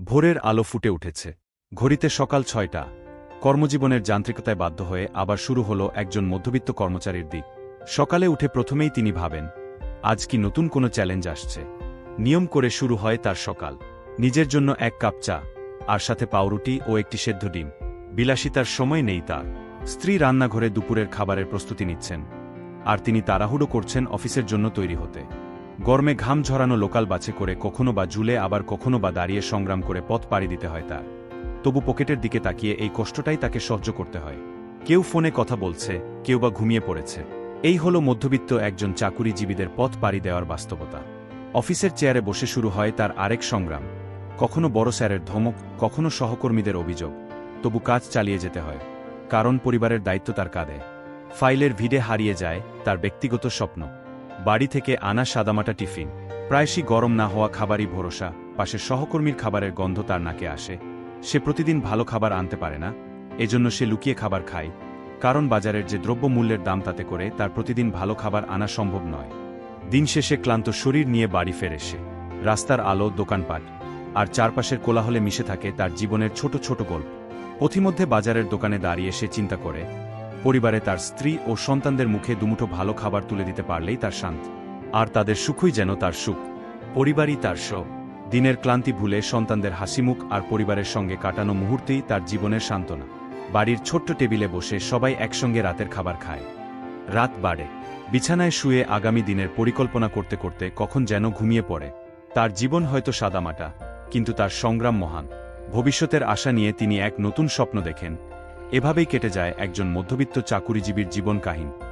ভোরের আলো ফুটে উঠেছে। ঘড়িতে সকাল ছয়টা। কর্মজীবনের যান্ত্রিকতায় বাধ্য হয়ে আবার শুরু হলো একজন মধ্যবিত্ত কর্মচারীর দিক। সকালে উঠে প্রথমেই তিনি ভাবেন, আজ কি নতুন কোনো চ্যালেঞ্জ আসছে? নিয়ম করে শুরু হয় তার সকাল। নিজের জন্য এক কাপ চা, আর সাথে পাউরুটি ও একটি সেদ্ধ ডিম। বিলাসিতার সময় নেই তার। স্ত্রী রান্নাঘরে দুপুরের খাবারের প্রস্তুতি নিচ্ছেন, আর তিনি তাড়াহুড়ো করছেন অফিসের জন্য তৈরি হতে। গরমে ঘাম ঝরানো লোকাল বাছে করে কখনো বা জুলে আবার কখনো বা দাঁড়িয়ে সংগ্রাম করে পথ পাড়ি দিতে হয় তার। তবু পকেটের দিকে তাকিয়ে এই কষ্টটাই তাকে সহ্য করতে হয়। কেউ ফোনে কথা বলছে, কেউ বা ঘুমিয়ে পড়েছে। এই হল মধ্যবিত্ত একজন চাকুরিজীবীদের পথ পাড়ি দেওয়ার বাস্তবতা। অফিসের চেয়ারে বসে শুরু হয় তার আরেক সংগ্রাম। কখনো বড় স্যারের ধমক, কখনো সহকর্মীদের অভিযোগ। তবু কাজ চালিয়ে যেতে হয়। কারণ পরিবারের দায়িত্ব তার কাঁধে। ফাইলের ভিড়ে হারিয়ে যায় তার ব্যক্তিগত স্বপ্ন। বাড়ি থেকে আনা সাদামাটা টিফিন। প্রায়শই গরম না হওয়া খাবারই ভরসা পাশের সহকর্মীর খাবারের গন্ধ তার নাকে আসে। সে প্রতিদিন ভালো খাবার আনতে পারে না, এজন্য সে লুকিয়ে খাবার খায়। কারণ বাজারের যে দ্রব্যমূল্যের দাম তাতে করে তার প্রতিদিন ভালো খাবার আনা সম্ভব নয়। দিন শেষে ক্লান্ত শরীর নিয়ে বাড়ি ফেরে সে। রাস্তার আলো, দোকানপাট, আর চারপাশের কোলাহলে মিশে থাকে তার জীবনের ছোট ছোট গল্প। পথিমধ্যে বাজারের দোকানে দাঁড়িয়ে সে চিন্তা করে পরিবারে তার স্ত্রী ও সন্তানদের মুখে দুমুঠো ভালো খাবার তুলে দিতে পারলেই তার শান্ত। আর তাদের সুখই যেন তার সুখ। পরিবারই তার সব। দিনের ক্লান্তি ভুলে সন্তানদের হাসিমুখ আর পরিবারের সঙ্গে কাটানো মুহূর্তেই তার জীবনের সান্ত্বনা। বাড়ির ছোট্ট টেবিলে বসে সবাই একসঙ্গে রাতের খাবার খায়। রাত বাড়ে। বিছানায় শুয়ে আগামী দিনের পরিকল্পনা করতে করতে কখন যেন ঘুমিয়ে পড়ে। তার জীবন হয়তো সাদামাটা, কিন্তু তার সংগ্রাম মহান। ভবিষ্যতের আশা নিয়ে তিনি এক নতুন স্বপ্ন দেখেন। এভাবেই কেটে যায় একজন মধ্যবিত্ত চাকুরিজীবীর জীবন কাহিনী।